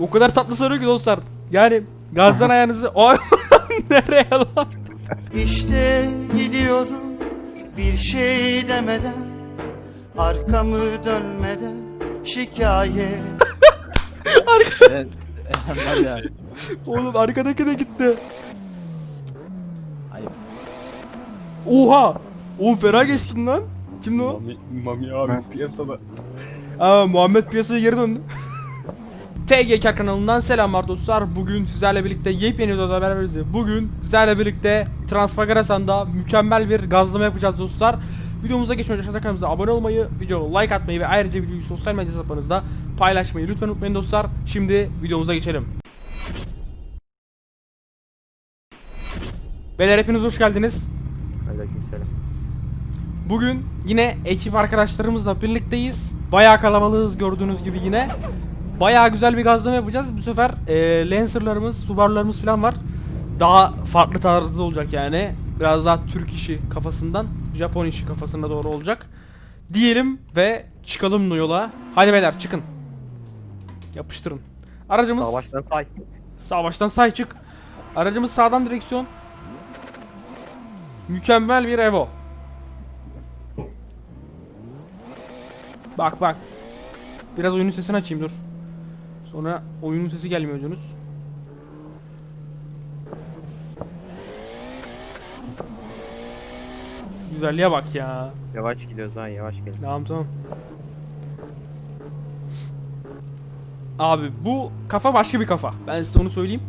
O kadar tatlı sarıyor ki dostlar. Yani gazdan ayağınızı... Ay nereye lan? İşte gidiyorum bir şey demeden Arkamı dönmeden şikayet Evet. Var ya. Oğlum arkadaki de gitti. Ayıp. Oha! Oğlum fena geçtin lan. Kimdi o? Mami, Mami abi piyasada. Aa Muhammed piyasaya geri döndü. TGK kanalından selamlar dostlar. Bugün sizlerle birlikte yepyeni videoda beraberiz. Bugün sizlerle birlikte Transfagarasan'da mükemmel bir gazlama yapacağız dostlar. Videomuza geçmeden önce kanalımıza abone olmayı, videoya like atmayı ve ayrıca videoyu sosyal medya hesaplarınızda paylaşmayı lütfen unutmayın dostlar. Şimdi videomuza geçelim. Beyler hepiniz hoş geldiniz. Aleykümselam. Bugün yine ekip arkadaşlarımızla birlikteyiz. Bayağı kalabalığız gördüğünüz gibi yine. Bayağı güzel bir gazlama yapacağız. Bu sefer e, Lancer'larımız, Subaru'larımız falan var. Daha farklı tarzda olacak yani. Biraz daha Türk işi kafasından Japon işi kafasına doğru olacak. Diyelim ve çıkalım yola. Hadi beyler çıkın. Yapıştırın. Aracımız Sağ baştan say. Sağ baştan say çık. Aracımız sağdan direksiyon. Mükemmel bir Evo. Bak bak. Biraz oyunun sesini açayım dur. Sonra oyunun sesi gelmiyor diyorsunuz. Güzelliğe bak ya. Yavaş gidiyoruz ha yavaş gel. Tamam tamam. Abi bu kafa başka bir kafa. Ben size onu söyleyeyim.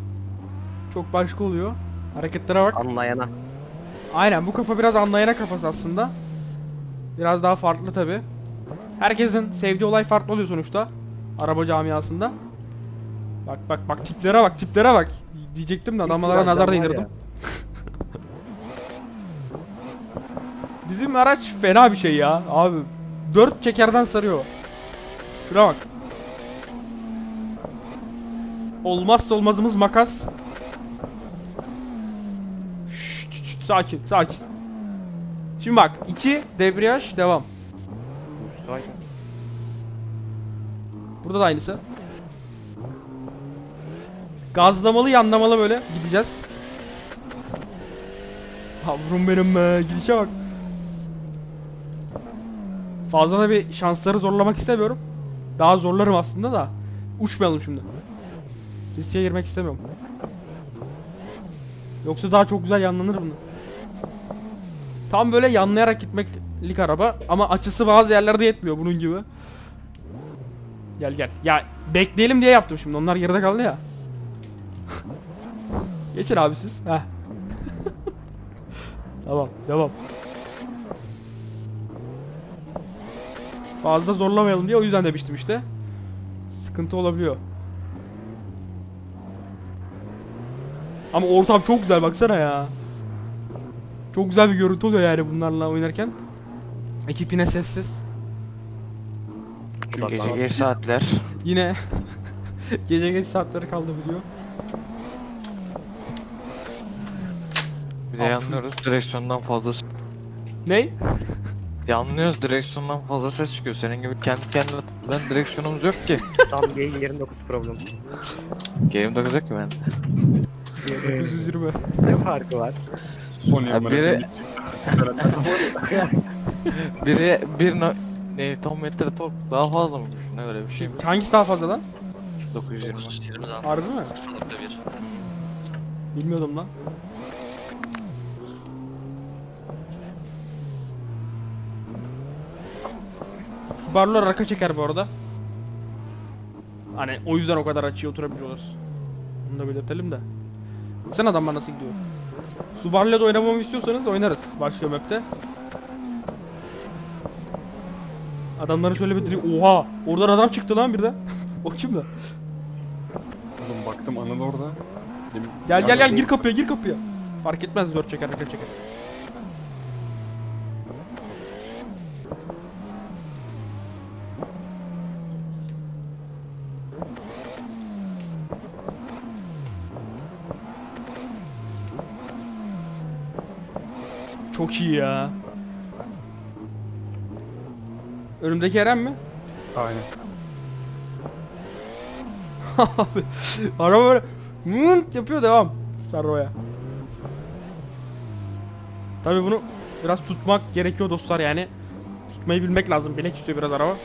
Çok başka oluyor. Hareketlere bak. Anlayana. Aynen bu kafa biraz anlayana kafası aslında. Biraz daha farklı tabi. Herkesin sevdiği olay farklı oluyor sonuçta. Araba camiasında. Bak bak bak tiplere bak tiplere bak. Diyecektim de adamlara nazar değdirdim. Bizim araç fena bir şey ya abi. Dört çekerden sarıyor. Şuna bak. Olmazsa olmazımız makas. Şşt, şşt, şşt, sakin sakin. Şimdi bak 2 debriyaj devam. Burada da aynısı. Gazlamalı yanlamalı böyle gideceğiz. Yavrum benim be gidişe bak. Fazla da bir şansları zorlamak istemiyorum. Daha zorlarım aslında da. Uçmayalım şimdi. Riske girmek istemiyorum. Yoksa daha çok güzel yanlanır bunu. Tam böyle yanlayarak gitmeklik araba ama açısı bazı yerlerde yetmiyor bunun gibi. Gel gel. Ya bekleyelim diye yaptım şimdi. Onlar geride kaldı ya. Geçin abi siz. Heh. tamam, devam. Fazla zorlamayalım diye o yüzden demiştim işte. Sıkıntı olabiliyor. Ama ortam çok güzel baksana ya. Çok güzel bir görüntü oluyor yani bunlarla oynarken. Ekip yine sessiz. Çünkü gece geç saatler. Yine gece geç saatleri kaldı video. Bir de yanlıyoruz direksiyondan fazla s- Ney? yanlıyoruz direksiyondan fazla ses çıkıyor. Senin gibi kendi kendine ben direksiyonumuz yok ki. Tam G29 problem. Gerim takacak ki ben. 920. ne farkı var? Sony Ya amına biri- koyayım. Biri bir no ne ton metre tork daha fazla mıymış? Ne öyle bir şey mi? Hangisi daha fazla lan? 920. Harbi mi? Bilmiyordum lan. Subaru'lar raka çeker bu arada. Hani o yüzden o kadar açıya oturabiliyorlar. Bunu da belirtelim de. Sen adamlar nasıl gidiyor? Subaru'yla da oynamamı istiyorsanız oynarız başka map'te. Adamların şöyle bir diri... Oha! Oradan adam çıktı lan birden. o kim lan? Baktım Anıl orada. Dedim, Gel gel gel ya gir kapıya gir kapıya. Fark etmez dört çeker teker çeker. Çok iyi ya. Önümdeki Eren mi? Aynen. Abi araba böyle mınt yapıyor devam. Sarroya. Tabii bunu biraz tutmak gerekiyor dostlar yani. Tutmayı bilmek lazım. Bilek istiyor biraz araba.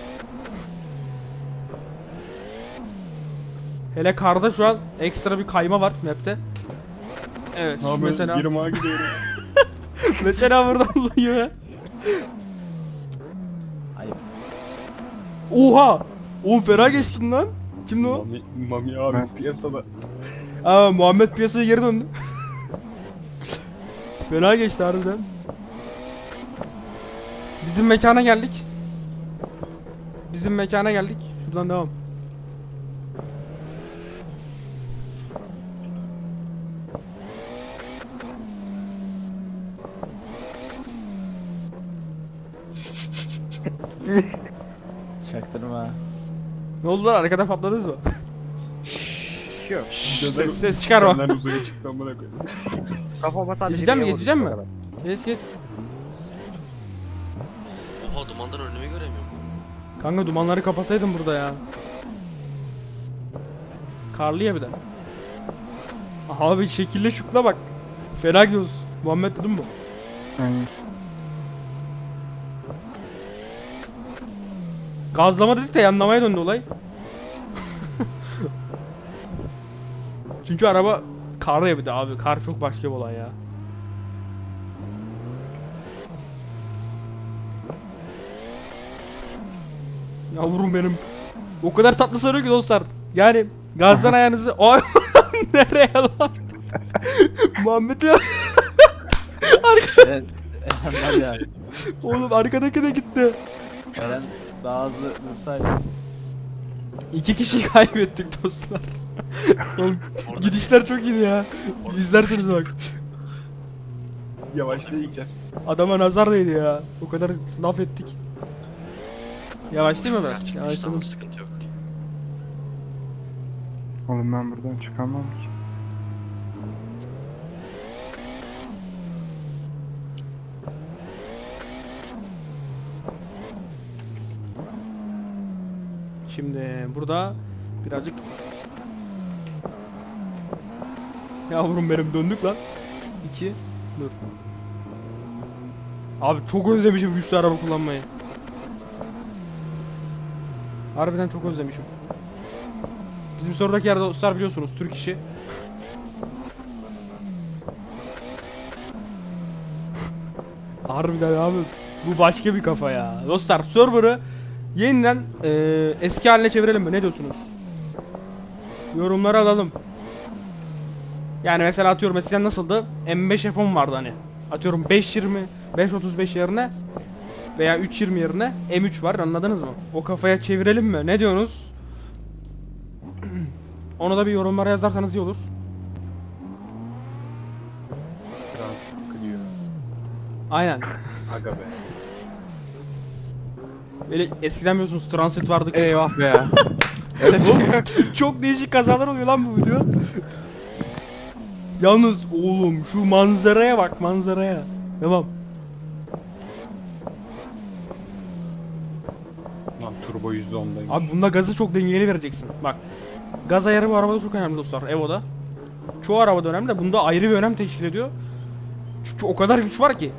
Hele karda şu an ekstra bir kayma var map'te. Evet şu Abi mesela. 20'a gidiyorum. Mesela buradan oluyor. Oha! Oğlum fena geçtin lan. Kimdi o? Mami, Mami abi piyasada. Aa Muhammed piyasaya geri döndü. fena geçti harbiden. Bizim mekana geldik. Bizim mekana geldik. Şuradan devam. Çaktırma. Ne oldu lan arkada patladınız mı? Bir şey yok. ses, ses çıkarma. Senden uzaya çıktı amına koyayım. Kafama sadece Geçeceğim mi, geçeceğim mi? Geç geç. Oha dumandan önümü göremiyorum. Kanka dumanları kapasaydın burada ya. Karlı ya bir de. Abi şekille şukla bak. Fena gidiyoruz. Muhammed dedim bu. Gazlama dedik de yanlamaya döndü olay. Çünkü araba karlı ya bir de abi. Kar çok başka bir olay ya. Yavrum benim. O kadar tatlı sarıyor ki dostlar. Yani gazdan ayağınızı... Ay nereye lan? Muhammed ya. Ya. Oğlum arkadaki de gitti. Eren daha hızlı dursaydı. İki kişiyi kaybettik dostlar. Oğlum gidişler çok iyiydi ya. İzlersiniz bak. Yavaş değil İlker. Adama nazar değdi ya. O kadar laf ettik. Yavaş değil mi biraz? Yavaş Tamam sıkıntı yok. Oğlum ben buradan çıkamam ki. Şimdi burada birazcık Yavrum benim döndük lan. 2 Dur. Abi çok özlemişim güçlü araba kullanmayı. Harbiden çok özlemişim. Bizim sonraki yerde dostlar biliyorsunuz Türk işi. Harbiden abi bu başka bir kafa ya. Dostlar server'ı yeniden eee, eski haline çevirelim mi? Ne diyorsunuz? Yorumları alalım. Yani mesela atıyorum eskiden nasıldı? M5 F10 vardı hani. Atıyorum 520, 535 yerine veya 320 yerine M3 var anladınız mı? O kafaya çevirelim mi? Ne diyorsunuz? Onu da bir yorumlara yazarsanız iyi olur. Tıkılıyor. Aynen. Aga be. Böyle eskiden biliyorsunuz transit vardı. Eyvah be ya. Öyle bir şey yok. Çok değişik kazalar oluyor lan bu video. Yalnız oğlum şu manzaraya bak manzaraya. Devam. Lan turbo %10'daymış. Abi bunda gazı çok dengeli vereceksin. Bak. Gaz ayarı bu arabada çok önemli dostlar. Evo'da. Çoğu arabada önemli de bunda ayrı bir önem teşkil ediyor. Çünkü o kadar güç var ki.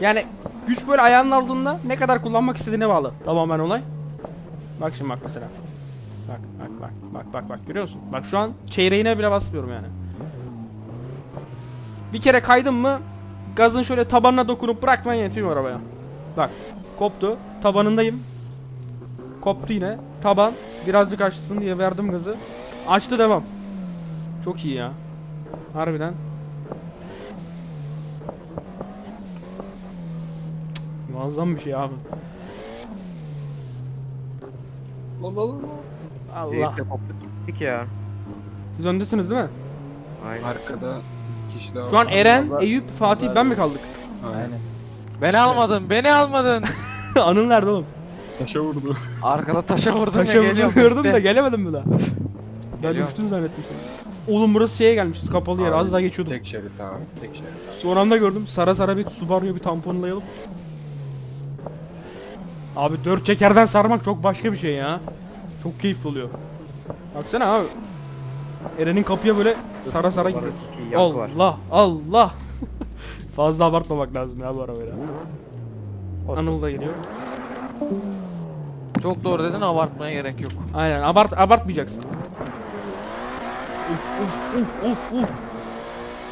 Yani güç böyle ayağının altında ne kadar kullanmak istediğine bağlı. Tamamen olay. Bak şimdi bak mesela. Bak bak bak bak bak bak görüyor musun? Bak şu an çeyreğine bile basmıyorum yani. Bir kere kaydım mı gazın şöyle tabanına dokunup bırakman yetiyor arabaya. Bak koptu tabanındayım. Koptu yine. Taban birazcık açsın diye verdim gazı. Açtı devam. Çok iyi ya. Harbiden. Muazzam bir şey abi. Allah. Zevkle koptuk gittik ya. Siz öndesiniz değil mi? Aynen. Arkada bir kişi daha Şu an var. Eren, Eyüp, Fatih ben mi kaldık? Aynen. Beni almadın, beni almadın. Anıl nerede oğlum? Taşa vurdu. Arkada taşa vurdum Taşa ya geliyorum. vurdum da gelemedim mi daha? Ben Geliyorum. düştün zannettim seni. Oğlum burası şeye gelmişiz kapalı yer az daha geçiyordum. Tek şerit abi. Tek şerit abi. Son anda gördüm. Sara sara bir Subaru'yu bir tamponlayalım. Abi dört çekerden sarmak çok başka bir şey ya. Çok keyifli oluyor. Baksana abi. Eren'in kapıya böyle sara sara gidiyor. Allah Allah. Fazla abartmamak lazım ya bu arabayla. Anıl da geliyor. Çok doğru dedin abartmaya gerek yok. Aynen abart abartmayacaksın. Uf uf uf uf uf.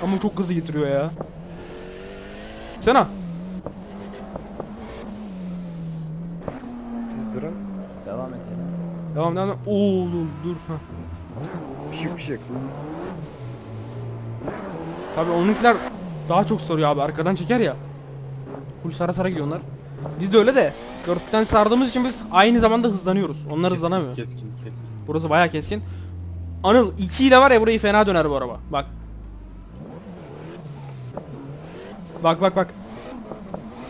Ama çok hızlı getiriyor ya. Sena. Devam devam. devam. Oğlum dur. Heh. Bir şey bir şey yok. Tabii onunkiler daha çok sarıyor abi arkadan çeker ya. Full sara sara gidiyorlar. Biz de öyle de dörtten sardığımız için biz aynı zamanda hızlanıyoruz. Onlar Keskin, hızlanamıyor. Keskin keskin. Burası bayağı keskin. Anıl 2 ile var ya burayı fena döner bu araba. Bak. Bak bak bak.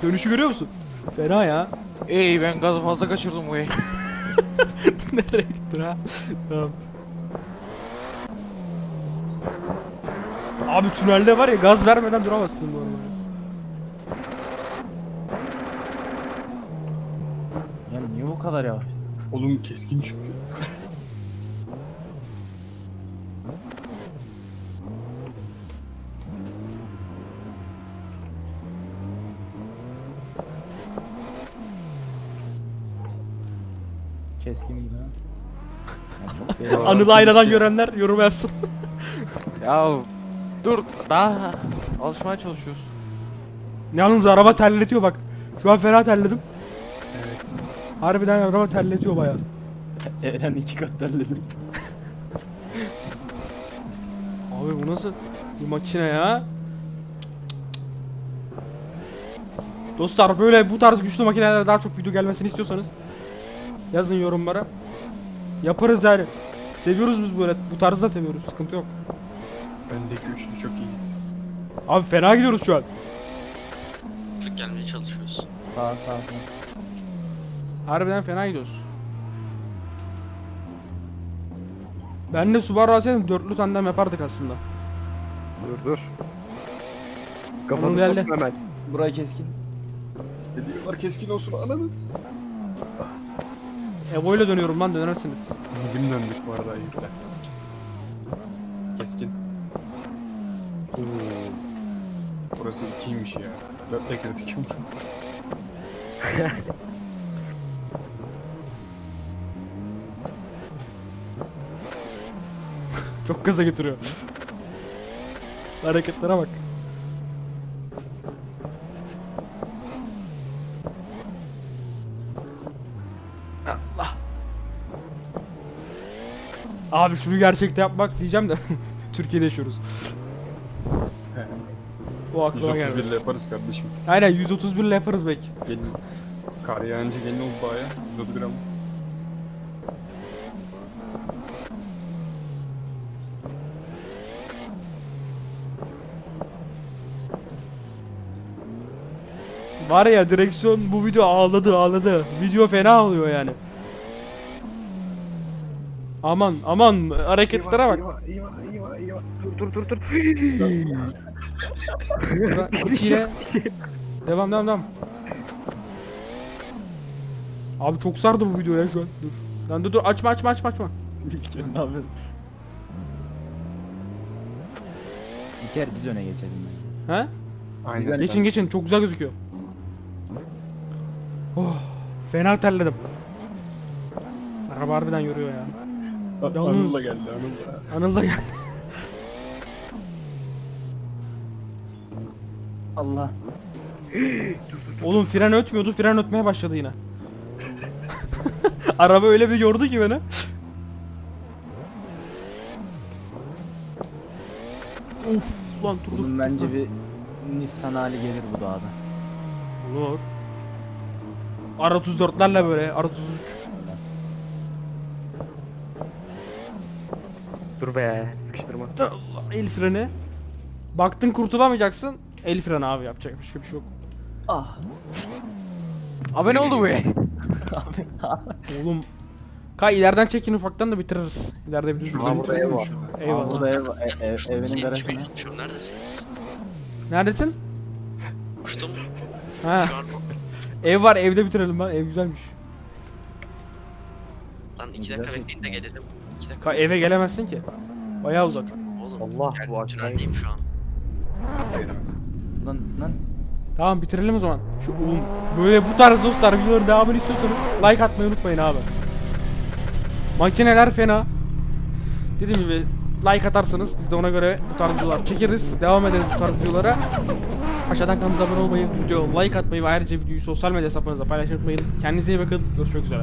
Dönüşü görüyor musun? Fena ya. Ey ben gazı fazla kaçırdım bu. Nereye gittin ha? tamam. Abi tünelde var ya gaz vermeden duramazsın bu arabaya. Ya niye bu kadar yavaş? Oğlum keskin çünkü. Keskin gibi ha. Anıl aynadan görenler yorum yazsın. Ya dur daha alışmaya çalışıyoruz. Yalnız araba terletiyor bak. Şu an fena terledim. Evet. Harbiden araba terletiyor bayağı. Eren iki kat terledim. Abi bu nasıl bir makine ya? Dostlar böyle bu tarz güçlü makinelere daha çok video gelmesini istiyorsanız yazın yorumlara. Yaparız yani. Seviyoruz biz böyle bu tarzda seviyoruz. Sıkıntı yok. Öndeki üçlü çok iyiyiz. Abi fena gidiyoruz şu an. Tık gelmeye çalışıyoruz. Sağ sağ sağ. Harbiden fena gidiyoruz. Ben de Subaru alsaydım dörtlü tandem yapardık aslında. Dur dur. Kafanı geldi. sokma hemen. Burayı keskin. İstediği var keskin olsun anladın. Evo ile dönüyorum lan dönersiniz. Dilim döndük bu arada ayıpla. Keskin. Oo. Burası ikiymiş ya. Dörtte girdik. Çok gaza getiriyor. Hareketlere bak. Allah. Abi şunu gerçekte yapmak diyeceğim de Türkiye'de yaşıyoruz. O aklıma geldi. 131 ile yaparız kardeşim. Aynen 131 ile yaparız belki. Gelin. Kar yağınca gelin oldu baya. 131 ama. Var ya direksiyon bu video ağladı ağladı. Video fena oluyor yani. Aman aman hareketlere bak. Eyvah eyvah eyvah eyvah. Dur dur dur dur. İkiyle. Devam devam devam. Abi çok sardı bu video ya şu an. Dur. Lan dur dur açma açma açma açma. ne yapıyorsun? İlker biz öne geçelim bence. He? Aynen. Geçin geçin çok güzel gözüküyor. Oh, fena terledim. Araba harbiden yoruyor ya. Yalnız- Anıl da geldi Anıl da. Anıl da geldi. Allah. Oğlum fren ötmüyordu fren ötmeye başladı yine. Araba öyle bir yordu ki beni. Uf lan dur dur. Bunun bence bir Nissan hali gelir bu dağda. Olur. R34'lerle böyle R33. Dur be. Sıkıştırma. Allah el freni. Baktın kurtulamayacaksın. El freni abi yapacak başka bir şey yok. Ah. Abi ne oldu bu ey? Oğlum Kay ileriden çekin ufaktan da bitiririz. İleride bir düzgün. Burada ev var. Eyvallah. da ev, ev, ev, evinin hiçbir çalışıyorum. Neredesiniz? Neredesin? Uçtum. Ha. Ev var evde bitirelim ben. Ev güzelmiş. Lan iki dakika bekleyin de gelelim. İki dakika. Kay eve gelemezsin ki. Bayağı uzak. Oğlum Allah, gel, bu açıdan tüneldeyim şu an. Lan lan. Tamam bitirelim o zaman. Şu oğlum böyle bu tarz dostlar videoların devamını istiyorsanız like atmayı unutmayın abi. Makineler fena. Dediğim gibi like atarsanız biz de ona göre bu tarz videolar çekeriz. Devam ederiz bu tarz videolara. Aşağıdan kanalımıza abone olmayı, video like atmayı ve ayrıca videoyu sosyal medya hesaplarınızda paylaşmayı unutmayın. Kendinize iyi bakın. Görüşmek üzere.